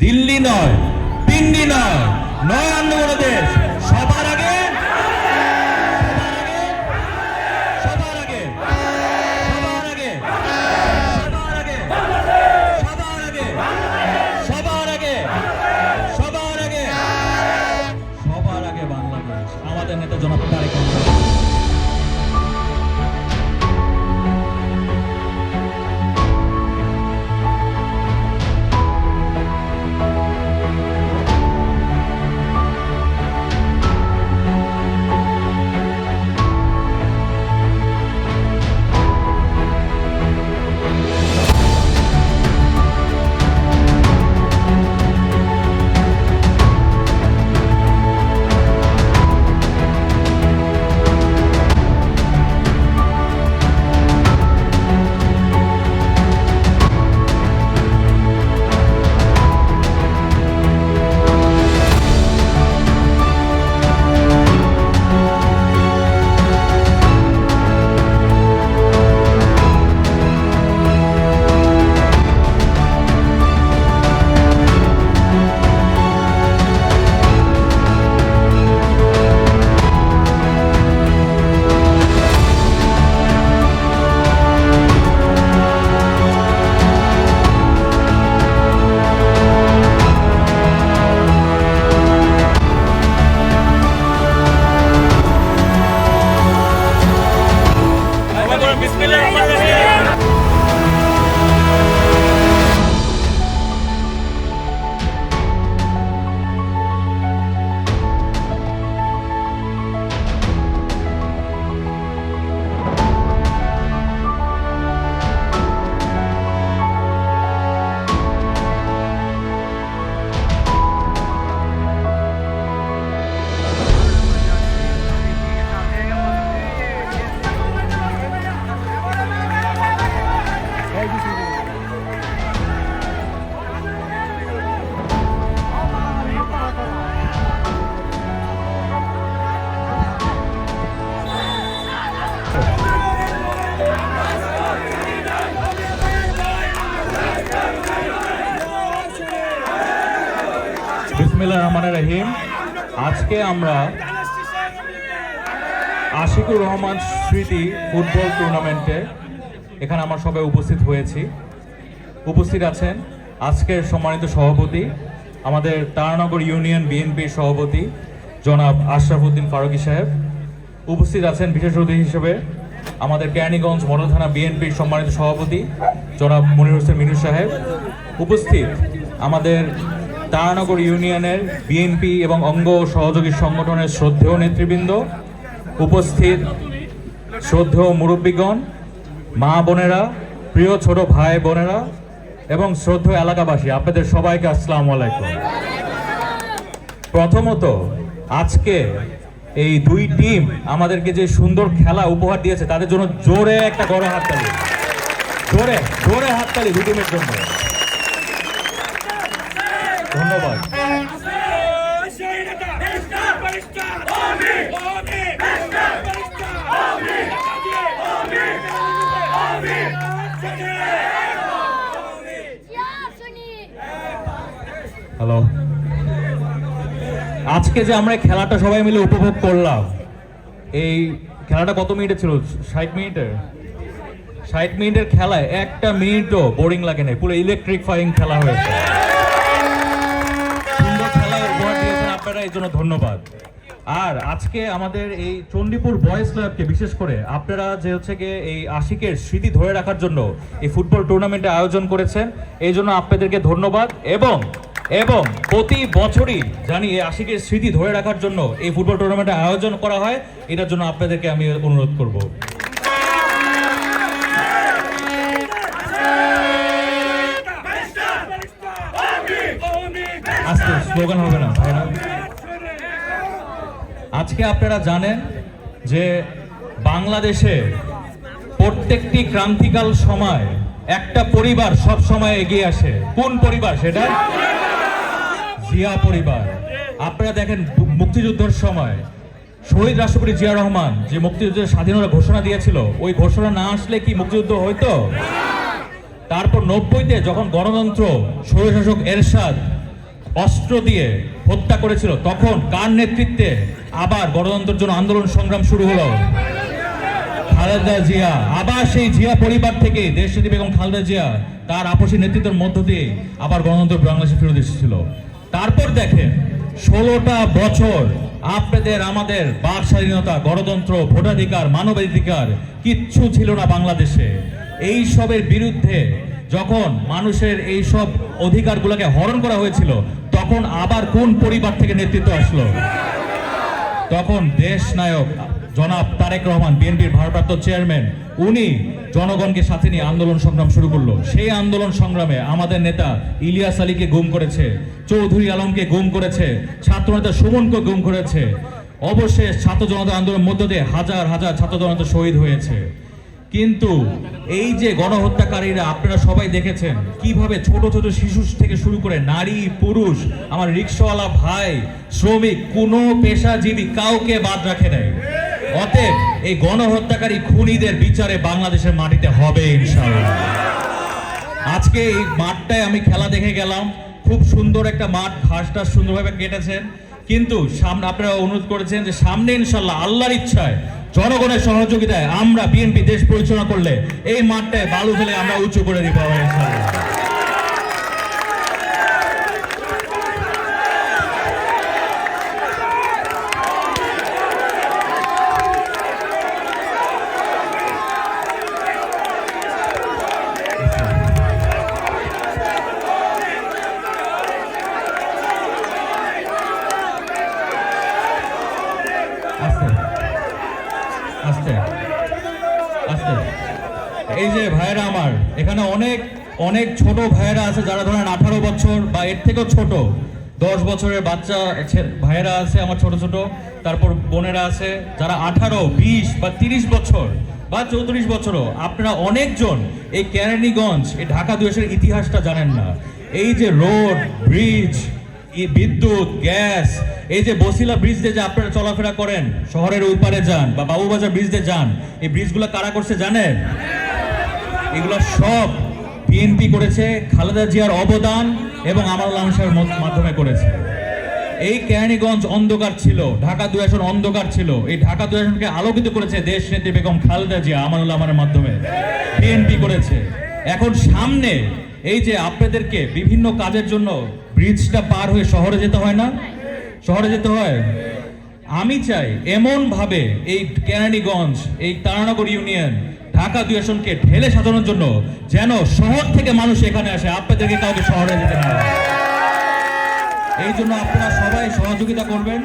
দিল্লি নয় পিন্ডি নয় নয় কোনো দেশ। আজকে আমরা আশিকুর রহমান স্মৃতি ফুটবল টুর্নামেন্টে, এখানে আমরা সবাই উপস্থিত হয়েছি। উপস্থিত আছেন আজকের সম্মানিত সভাপতি, আমাদের তারানগর ইউনিয়ন বিএনপির সভাপতি জনাব আশরাফুদ্দিন ফারুকী সাহেব। উপস্থিত আছেন বিশেষ অতিথি হিসেবে আমাদের কেরানীগঞ্জ মডেল থানা বিএনপির সম্মানিত সভাপতি জনাব মনির হোসেন মিনু সাহেব। উপস্থিত আমাদের তারানগর ইউনিয়নের বিএনপি এবং অঙ্গ সহযোগী সংগঠনের শ্রদ্ধেয় নেতৃবৃন্দ, উপস্থিত শ্রদ্ধেয় মুরব্বীগণ, মা বোনেরা, প্রিয় ছোট ভাই বোনেরা এবং শ্রদ্ধেয় এলাকাবাসী, আপনাদের সবাইকে আসসালামু আলাইকুম। প্রথমত, আজকে এই দুই টিম আমাদেরকে যে সুন্দর খেলা উপহার দিয়েছে, তাদের জন্য জোরে একটা বড় হাততালি। জোরে জোরে হাততালি দুই টিমের জন্য। ধন্যবাদ। হ্যালো আজকে যে আমরা খেলাটা সবাই মিলে উপভোগ করলাম, এই খেলাটা কত মিনিটে ছিল? ষাট মিনিটের? ষাট মিনিটের খেলায় একটা মিনিটও বোরিং লাগে নাই পুরো ইলেকট্রিক ফাইং খেলা হয়েছে। জন্য ধন্যবাদ। আর আজকে আমাদের এই চণ্ডীপুর বয়েজ ক্লাবকে, বিশেষ করে আপনারা যে হচ্ছে গিয়ে এই আশিকের স্মৃতি ধরে রাখার জন্য এই ফুটবল টুর্নামেন্টে আয়োজন করেছেন, এই জন্য আপনাদেরকে ধন্যবাদ এবং এবং প্রতি বছরই জানি এই আশিকের স্মৃতি ধরে রাখার জন্য এই ফুটবল টুর্নামেন্টে আয়োজন করা হয়, এটার জন্য আপনাদেরকে আমি অনুরোধ করব। আস্তে, স্লোগান হবে না, ভাইরা। আজকে আপনারা জানেন যে বাংলাদেশে প্রত্যেকটি ক্রান্তিকাল সময় একটা পরিবার সব সময় এগিয়ে আসে। কোন পরিবার সেটা? জিয়া পরিবার। আপনারা দেখেন মুক্তিযুদ্ধের সময় শহীদ রাষ্ট্রপতি জিয়া রহমান যে মুক্তিযুদ্ধের স্বাধীনতা ঘোষণা দিয়েছিল, ওই ঘোষণা না আসলে কি মুক্তিযুদ্ধ হইতো তারপর নব্বইতে যখন গণতন্ত্র স্বৈরশাসক এরশাদ অস্ত্র দিয়ে হত্যা করেছিল। তখন কার নেতৃত্বে আবার গণতন্ত্রের জন্য আন্দোলন সংগ্রাম শুরু হলো? খালেদা জিয়া। আবার সেই জিয়া পরিবার থেকে দেশনেত্রী বেগম খালেদা জিয়া তার আপসী নেতৃত্বের মধ্য দিয়ে আবার গণতন্ত্র বাংলাদেশে ফেরত এসেছিল। তারপর দেখেন, ষোলোটা বছর আপনাদের, আমাদের বাক স্বাধীনতা, গণতন্ত্র, ভোটাধিকার, মানবাধিকার কিচ্ছু ছিল না বাংলাদেশে। এই সবের বিরুদ্ধে যখন মানুষের এই সব অধিকারগুলোকে হরণ করা হয়েছিল, তখন আবার কোন পরিবার থেকে নেতৃত্ব আসলো? তখন দেশ নায়ক জনাব তারেক রহমান, বিএনপির ভারপ্রাপ্ত চেয়ারম্যান, উনি জনগণকে সাথে নিয়ে আন্দোলন সংগ্রাম শুরু করল। সেই আন্দোলন সংগ্রামে আমাদের নেতা ইলিয়াস আলীকে গুম করেছে, চৌধুরী আলমকে গুম করেছে ছাত্র নেতা সুমনকে গুম করেছে। অবশেষ ছাত্র জনতা আন্দোলনের মধ্য দিয়ে হাজার হাজার ছাত্র জনতা শহীদ হয়েছে। কিন্তু এই যে গণহত্যাকারীরা, আপনারা সবাই দেখেছেন কীভাবে ছোট ছোট শিশু থেকে শুরু করে নারী, পুরুষ, আমার রিক্সাওয়ালা ভাই, শ্রমিক, কোনো পেশাজীবী কাউকে বাদ রাখে নাই। অতএব এই গণহত্যাকারী খুনিদের বিচারে বাংলাদেশের মাটিতে হবে ইনশাআল্লাহ। আজকে এই মাঠটায় আমি খেলা দেখে গেলাম। খুব সুন্দর একটা মাঠ, ঘাসটা সুন্দরভাবে কেটেছেন কিন্তু সামনে, আপনারা অনুরোধ করেছেন যে সামনে ইনশাল্লাহ আল্লাহর ইচ্ছায় জনগণের সহযোগিতায় আমরা বিএনপি দেশ পরিচালনা করলে এই মাঠটায় বালু ফেলে আমরা উঁচু করে দিব। যে ভাইয়েরা আমার, এখানে অনেক অনেক ছোট ভাইয়েরা আছে যারা ধরেন আঠারো বছর বা এর থেকেও ছোট। দশ বছরের বাচ্চা ভাইয়েরা আছে আমার ছোট ছোট। তারপর বোনেরা আছে যারা আঠারো, বিশ বা তিরিশ বছর বা চৌত্রিশ বছরও। আপনারা অনেকজন এই কেরানীগঞ্জ, এই ঢাকা দুয়েশের ইতিহাসটা জানেন না। এই যে রোড, ব্রিজ বিদ্যুৎ, গ্যাস, এই যে বসিলা ব্রিজ দিয়ে যে আপনারা চলাফেরা করেন, শহরের উপারে যান বা বাবুবাজার ব্রিজ দিয়ে যান, এই ব্রিজগুলো কারা করছে জানেন? এগুলো সব বিএনপি করেছে, খালেদা জিয়ার অবদান এবং আমানুল আহসার মাধ্যমে করেছে। এই কেরানীগঞ্জ অন্ধকার ছিল, ঢাকা দুই আসন অন্ধকার ছিল। এই ঢাকা দুই আসনকে আলোকিত করেছে দেশ নেত্রী বেগম খালেদা জিয়া আমানুল আমানের মাধ্যমে। বিএনপি করেছে। এখন সামনে এই যে আপনাদেরকে বিভিন্ন কাজের জন্য ব্রিজটা পার হয়ে শহরে যেতে হয় না? শহরে যেতে হয়? আমি চাই এমন ভাবে এই কেরানীগঞ্জ, এই তারানগর ইউনিয়ন ঢাকা দুই আসনকে ঢেলে সাজানোর জন্য যেন শহর থেকে মানুষ এখানে আসে আপনাদেরকে কাউকে শহরে যেতে না। এই জন্য আপনারা সবাই সহযোগিতা করবেন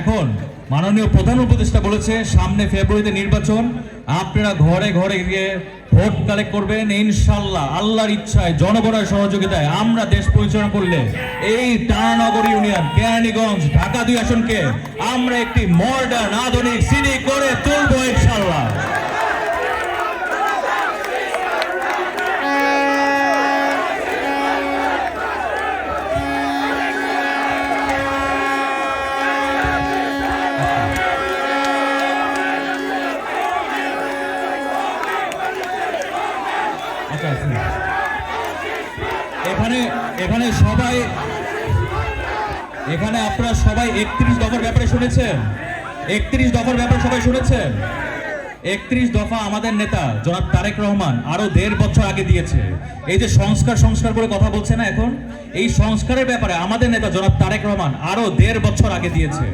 এখন মাননীয় প্রধান উপদেষ্টা বলেছে, সামনে ফেব্রুয়ারিতে নির্বাচন, আপনারা ঘরে ঘরে গিয়ে ভোট কালেক্ট করবেন, ইনশাল্লাহ, আল্লাহর ইচ্ছায় জনগণের সহযোগিতায় আমরা দেশ পরিচালনা করলে এই টানানগর ইউনিয়ন, কেরানীগঞ্জ, ঢাকা দুই আসনকে আমরা একটি মডার্ন আধুনিক সিটি করে তুলবো ইনশাল্লাহ। আপনারা সবাই একত্রিশ দফার ব্যাপারে শুনেছেন? একত্রিশ দফার ব্যাপারে সবাই শুনেছেন? একত্রিশ দফা আমাদের নেতা, জনাব তারেক রহমান, আরও দেড় বছর আগে দিয়েছে। এই যে সংস্কার সংস্কার করে কথা বলছে না এখন? এই সংস্কারের ব্যাপারে আমাদের নেতা, জনাব তারেক রহমান, আরও দেড় বছর আগে দিয়েছে।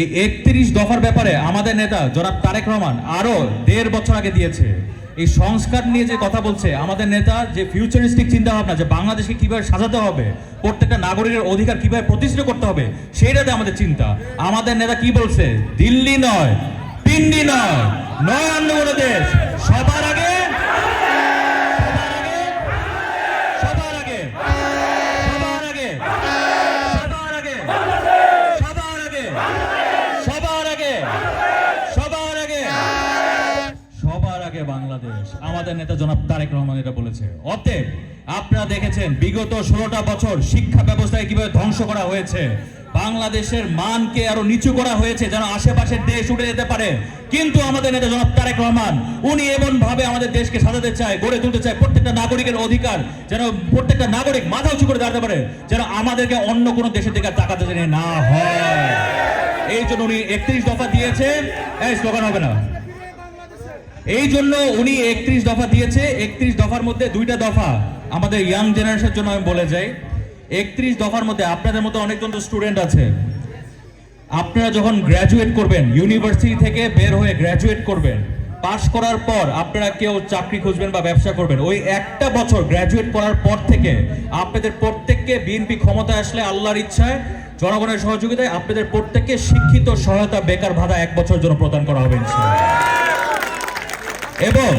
এই একত্রিশ দফার ব্যাপারে আমাদের নেতা, জনাব তারেক রহমান, আরও দেড় বছর আগে দিয়েছে। এই সংস্কার নিয়ে যে কথা বলছে, আমাদের নেতা যে ফিউচারিস্টিক চিন্তা ভাবনা যে বাংলাদেশকে কীভাবে সাজাতে হবে, প্রত্যেকটা নাগরিকের অধিকার কীভাবে প্রতিষ্ঠিত করতে হবে সেইটাতে আমাদের চিন্তা। আমাদের নেতা কি বলছে? দিল্লি নয়, পিন্ডি নয় নয় অন্য দেশ, সবার আগে বাংলাদেশ নেতা জনাব তারেক রহমান এটা বলেছে। অতএব আপনারা দেখেছেন, বিগত ষোলোটা বছর শিক্ষা ব্যবস্থায় কীভাবে ধ্বংস করা হয়েছে, বাংলাদেশের মানকে আরও নিচু করা হয়েছে, যেন আশেপাশের দেশ উঠে যেতে পারে। কিন্তু আমাদের নেতা জনাব তারেক রহমান, উনি এমন ভাবে আমাদের দেশকে সাজাতে চায়, গড়ে তুলতে চায়, প্রত্যেকটা নাগরিকের অধিকার যেন প্রত্যেকটা নাগরিক মাথা উঁচু করে দাঁড়াতে পারে, যেন আমাদেরকে অন্য কোনো দেশের দিকে তাকাতে যেন না হয়। এই জন্য উনি একত্রিশ দফা দিয়েছেন, এই স্লোগান হবে না। এই জন্য উনি একত্রিশ দফা দিয়েছে। একত্রিশ দফার মধ্যে দুইটা দফা আমাদের ইয়াং জেনারেশনের জন্য আমি বলে যাই। একত্রিশ দফার মধ্যে আপনাদের মতো অনেকজন তো স্টুডেন্ট আছে। আপনারা যখন গ্র্যাজুয়েট করবেন ইউনিভার্সিটি থেকে বের হয়ে গ্র্যাজুয়েট করবেন পাশ করার পর আপনারা কেউ চাকরি খুঁজবেন বা ব্যবসা করবেন। ওই একটা বছর গ্র্যাজুয়েট করার পর থেকে আপনাদের প্রত্যেককে বিএনপি ক্ষমতা আসলে আল্লাহর ইচ্ছায়, জনগণের সহযোগিতায় আপনাদের প্রত্যেককে শিক্ষিত, সহায়তা, বেকার ভাতা এক বছর জন্য প্রদান করা হবে, ইনশাআল্লাহ। এবং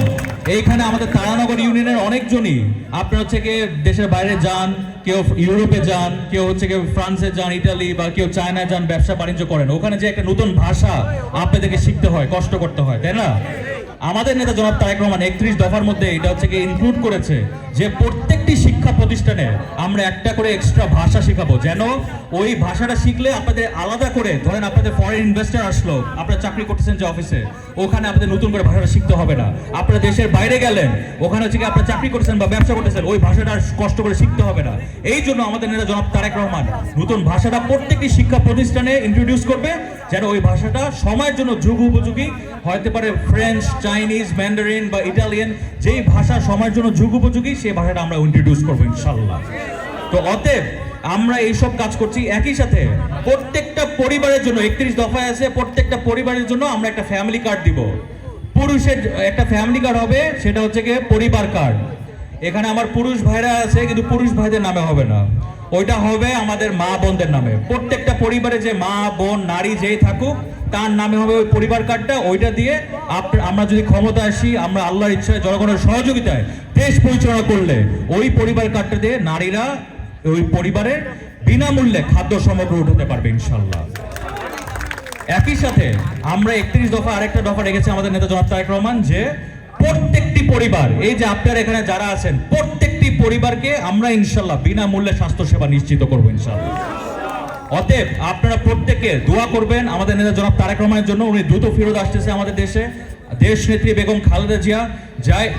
এইখানে আমাদের তারানগর ইউনিয়নের অনেকজনই। আপনার হচ্ছে গিয়ে দেশের বাইরে যান, কেউ ইউরোপে যান, কেউ হচ্ছে গিয়ে ফ্রান্সে যান, ইটালি বা কেউ চায়নায় যান, ব্যবসা বাণিজ্য করেন। ওখানে যে একটা নতুন ভাষা আপনাদেরকে শিখতে হয়, কষ্ট করতে হয়, তাই না? আমাদের নেতা জনাব তারেক রহমান একত্রিশ দফার মধ্যে এটা হচ্ছে গিয়ে ইনক্লুড করেছে যে প্রত্যেকটি শিক্ষা প্রতিষ্ঠানে আমরা একটা করে এক্সট্রা ভাষা শেখাবো। যেন ওই ভাষাটা শিখলে আপনাদের আলাদা করে, ধরেন আপনাদের ফরেন ইনভেস্টর আসলো, আপনারা চাকরি করতেছেন যে অফিসে ওখানে আপনাদের নতুন করে ভাষাটা শিখতে হবে না। আপনারা দেশের বাইরে গেলেন, ওখানে হচ্ছে কি আপনারা চাকরি করতেছেন বা ব্যবসা করতেছেন, ওই ভাষাটা কষ্ট করে শিখতে হবে না। এই জন্য আমাদের নেতা জনাব তারেক রহমান নতুন ভাষাটা প্রত্যেকটি শিক্ষা প্রতিষ্ঠানে ইন্ট্রোডিউস করবে, যেন ওই ভাষাটা সময়ের জন্য যুগ উপযোগী হতে পারে ফ্রেঞ্চ চাইনিজ ম্যান্ডারিন বা ইটালিয়ান যেই ভাষা সময়ের জন্য যুগ উপযোগী, সেই ভাষাটা আমরা ইন্ট্রোডিউস করব। ইনশাল্লাহ। তো অতএব আমরা এইসব কাজ করছি একই সাথে। প্রত্যেকটা পরিবারের জন্য, একত্রিশ দফায় আছে, প্রত্যেকটা পরিবারের জন্য আমরা একটা ফ্যামিলি কার্ড দিব। পুরুষের একটা ফ্যামিলি কার্ড হবে, সেটা হচ্ছে গিয়ে পরিবার কার্ড এখানে আমার পুরুষ ভাইরা আছে, কিন্তু পুরুষ ভাইদের নামে হবে না। ওইটা হবে আমাদের মা বোনদের নামে। প্রত্যেকটা পরিবারে যে মা, বোন, নারী যেই থাকুক তার নামে হবে ওই পরিবার কার্ডটা, ওইটা দিয়ে আমরা যদি ক্ষমতা আসি, আমরা আল্লাহর ইচ্ছায়, জনগণের সহযোগিতায় দেশ পরিচালনা করলে ওই পরিবার কার্ডটা দিয়ে নারীরা ওই পরিবারের বিনামূল্যে খাদ্য সামগ্রী উঠাতে পারবে, ইনশাল্লাহ। একই সাথে আমরা একত্রিশ দফা আরেকটা দফা রেখেছি আমাদের নেতা জনাব তারেক রহমান, যে প্রত্যেকটি পরিবার, এই যে আপনার এখানে যারা আছেন, প্রত্যেকটি পরিবারকে আমরা ইনশাল্লাহ বিনামূল্যে স্বাস্থ্য সেবা নিশ্চিত করব, ইনশাল্লাহ। অতএব আপনারা প্রত্যেকে দোয়া করবেন। আমাদের নেতা জনাব তারেক রহমানের জন্য। উনি দ্রুত ফেরত আসতেছে আমাদের দেশে। দেশ নেত্রী বেগম খালেদা জিয়া, যাই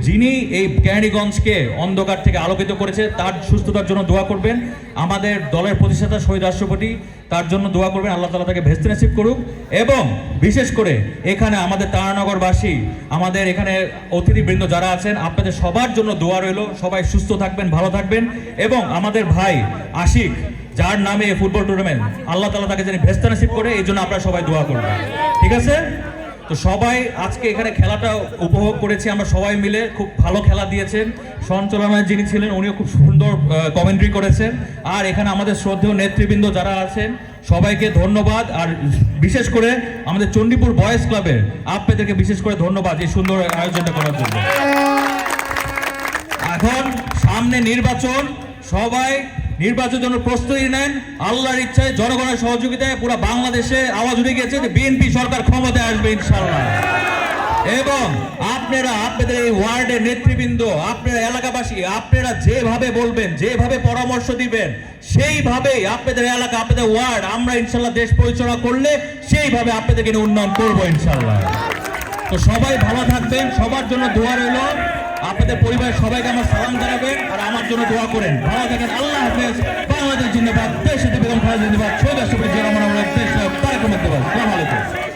যিনি- এই ক্যানিগঞ্জকে অন্ধকার থেকে আলোকিত করেছে, তার সুস্থতার জন্য দোয়া করবেন। আমাদের দলের প্রতিষ্ঠাতা শহীদ রাষ্ট্রপতি, তার জন্য দোয়া করবেন। আল্লাহ তালা তাকে ভেস্তে নসিব করুক। এবং বিশেষ করে এখানে আমাদের তারানগরবাসী, আমাদের এখানে অতিথিবৃন্দ যারা আছেন, আপনাদের সবার জন্য দোয়া রইল। সবাই সুস্থ থাকবেন, ভালো থাকবেন। এবং আমাদের ভাই আশিক যার নামে ফুটবল টুর্নামেন্ট আল্লাহ তালা তাকে যেন ভেস্তা নসিব করে, এই জন্য আপনারা সবাই দোয়া করবেন ঠিক আছে? তো সবাই আজকে এখানে খেলাটা উপভোগ করেছি, আমরা সবাই মিলে খুব ভালো খেলা দিয়েছেন। সঞ্চালনায় যিনি ছিলেন, উনিও খুব সুন্দর কমেন্ট্রি করেছেন। আর এখানে আমাদের শ্রদ্ধেয় নেতৃবৃন্দ যারা আছেন, সবাইকে ধন্যবাদ। আর বিশেষ করে আমাদের চণ্ডীপুর বয়েজ ক্লাবের আপনাদেরকে বিশেষ করে ধন্যবাদ এই সুন্দর আয়োজনটা করার জন্য। এখন সামনে নির্বাচন, সবাই নির্বাচনের জন্য প্রস্তুতি নেন। আল্লাহর ইচ্ছায় জনগণের সহযোগিতায় পুরো বাংলাদেশে আওয়াজ উঠে গেছে যে বিএনপি সরকার ক্ষমতায় আসবে ইনশাল্লাহ এবং আপনারা, আপনাদের এই ওয়ার্ডের নেতৃবৃন্দ, আপনারা এলাকাবাসী, আপনারা যেভাবে বলবেন, যেভাবে পরামর্শ দিবেন, সেইভাবেই আপনাদের এলাকা, আপনাদের ওয়ার্ড, আমরা ইনশাল্লাহ দেশ পরিচালনা করলে সেইভাবে আপনাদেরকে উন্নয়ন করব ইনশাল্লাহ তো সবাই ভালো থাকবেন, সবার জন্য দোয়া রইল। সাথে পরিবারের সবাইকে আমার সালাম জানাবেন আর আমার জন্য দোয়া করেন। ভালো থাকেন, আল্লাহ হাফেজ। বাংলাদেশ জিন্দাবাদ, দেশ বেগম খালেদা জিন্দাবাদ সৈয়দ রাষ্ট্রপতি জিয়া রহমান দেশ তারেক রহমান সালাম আলাইকুম।